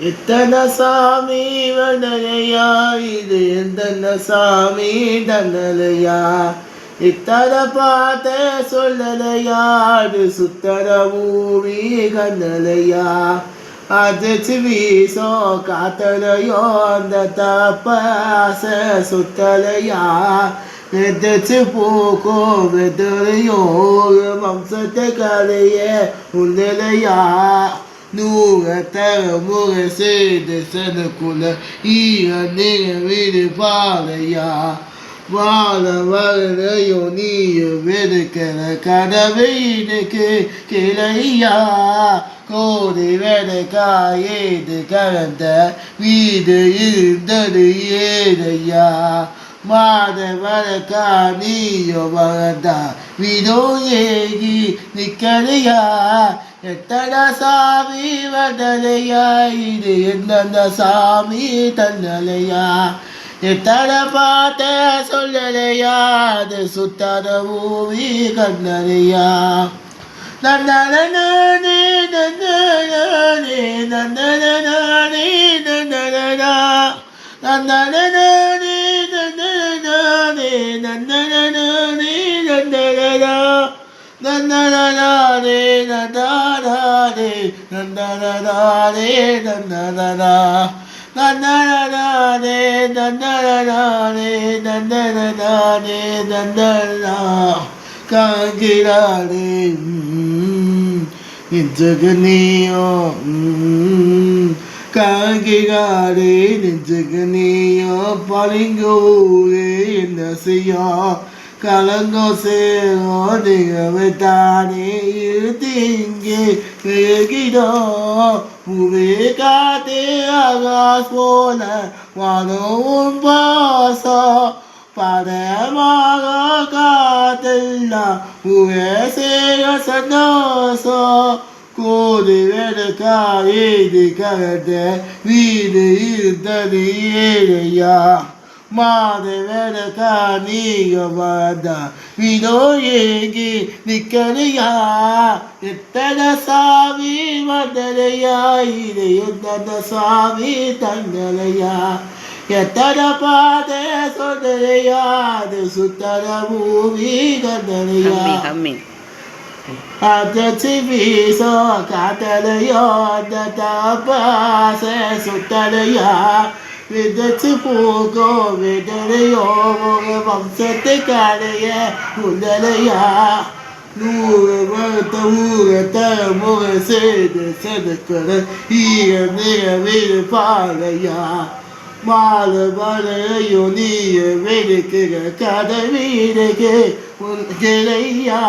எத்தனை சாமி வடலையா இது எந்தன சாமி தன்னலையா? இத்தனை பார்த்த சொல்லலையாடு சுத்தர ஊவி கண்ணலையா? அதிர்ச்சி வீசோ காத்தலையோ? அந்த தப்பாச சுத்தலையா? எதிர்த்து போக்கோ வெதலையோ? வம்சத்தை கலையே உன்னலையா நூறத்தர முறை செய்து சனுக்குள்ள ஈர நீங்க வீடு பாலையா வாழ வரலையோ நீய வெறுக்கிற கடவையினுக்கு கிளையா? கோடி வெடக்காயேது கலந்த வீடு இருந்தது ஏதையா மாத வழக்கா நீயோ வளர்ந்தா வீடோ ஏகி நிக்கலையா எத்தனை சாமி வந்தலையா இது என்னென்ன சாமி தன்னலையா எத்தனை பார்த்த சொல்லலையா? அது சுத்தாத ஊவி கண்ணலையா நன்னனே நன்னனே நன்னனே நன்னனா നന്ദന നീ നന്ദന നന്ദനാരേ നന്ദനാരേ നന്ദനാരേ നന്ദന നന്ദനാരേ നന്ദനാരേ നന്ദനാരേ നന്ദന കാങ്കിരാരേ ഇജഗനിയോ நிஜகனியோ காண்கிறானே நிஜகனியோ பளிங்கூரே என்ன செய்யோ கலங்கோ சேரோ நிகழ்த்தானே இருத்தீங்கே பெருகிடோ உவே காத்தே ஆகாஷ் போல வானவும் பாசம் பதமாக காத்தெல்லாம் உவே சேர சந்தோஷம் கோடி வெடுக்காயேது கரத வீடு இருந்தது ஏழையா மாத வெடுக்கா நீங்க வந்தா வீடோ ஏங்கி நிக்கலையா எத்தனை சாமி வந்தலையா இது எத்தனை சாமி தங்கலையா எத்தனை பாத சொன்னலையா அது சுத்தர பூமி கந்தலையா ஹம்மி அதிர்ச்சி வீசோ காத்தலையோ அந்த தப்பாச சுத்தலையா விதச்சு போகோ விடலையோ ஒரு வம்சத்தை காலைய உடலையா நூறு வருத்த ஊர தர முறை செய்து செதுக்கிற ஈர நிற வீடு பாலையா மாறு வரையோ நீய வெடுக்கிற கதை வீடுக்கு உன் கிளையா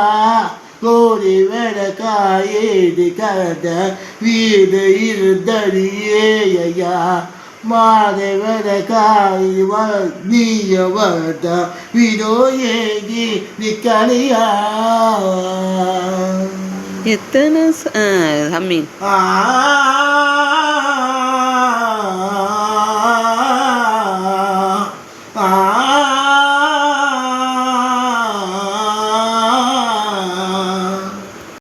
கோடி வெடக்காயேது கத வீடு இருந்தடியேயா மாதவன காய்வ நீயவத வினோயேகி நிக்கலியா எத்தனை ஹம்மிங் ஆ